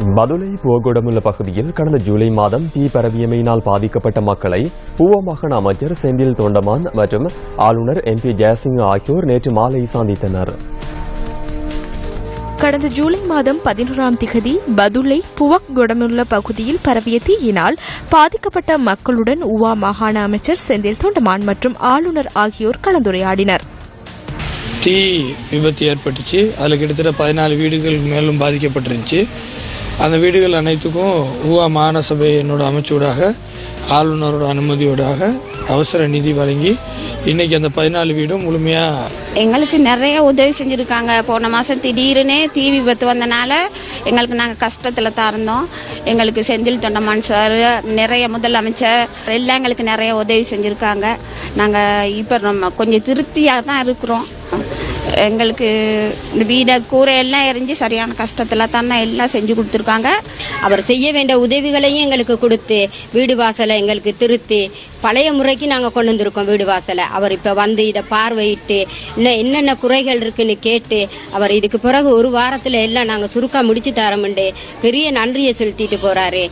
பதுளை புவகுடமுள்ள பகுதியில் கடந்த ஜூலை மாதம் தீ பரவியமையினால் பாதிக்கப்பட்ட மக்களை பூவ மாகாண அமைச்சர் செந்தில் தொண்டமான் மற்றும் ஆளுநர் எம் பி ஜெயசிங் ஆகியோர் நேற்று மாலை சந்தித்தனர். கடந்த ஜூலை மாதம் பதினோராம் திகதி பதுளை புவக் குடமுள்ள பகுதியில் பரவிய தீயினால் பாதிக்கப்பட்ட மக்களுடன் உவா மாகாண அமைச்சர் செந்தில் தொண்டமான் மற்றும் ஆளுநர் ஆகியோர் கலந்துரையாடினர். தீ விபத்து ஏற்பட்டுச்சு. அதில் கிட்டத்தட்ட பதினாலு வீடுகள் மேலும் பாதிக்கப்பட்டிருந்துச்சு. அந்த வீடுகள் அனைத்துக்கும் ஊவா மாகாண சபை என்னோட அமைச்சூடாக ஆளுநரோட அனுமதியோடாக அவசர நிதி வழங்கி இன்னைக்கு அந்த பதினாலு வீடும் முழுமையா எங்களுக்கு நிறைய உதவி செஞ்சுருக்காங்க. போன மாதம் திடீர்னு தீ விபத்து வந்தனால எங்களுக்கு நாங்கள் கஷ்டத்தில் தான் இருந்தோம். எங்களுக்கு செந்தில் தொண்டமான் சார் நிறைய முதலமைச்சர் எல்லாம் எங்களுக்கு நிறைய உதவி செஞ்சுருக்காங்க. நாங்கள் இப்போ நம்ம கொஞ்சம் திருப்தியாக தான் இருக்கிறோம். எங்களுக்கு இந்த வீடை கூரை எல்லாம் எரிஞ்சு சரியான கஷ்டத்தில் தான் எல்லாம் செஞ்சு கொடுத்துருக்காங்க. அவர் செய்ய வேண்டிய உதவிகளையும் எங்களுக்கு கொடுத்து வீடு வாசலை எங்களுக்கு திருத்தி பழைய முறைக்கு நாங்கள் கொண்டு வந்திருக்கோம் வீடு வாசலை. அவர் இப்போ வந்து இதை பார்வையிட்டு இல்லை என்னென்ன குறைகள் இருக்குன்னு கேட்டு அவர் இதுக்கு பிறகு ஒரு வாரத்தில் எல்லாம் நாங்கள் சுருக்கா முடிச்சு தரோம்ண்டு பெரிய நன்றியை செலுத்திட்டு போகிறாரு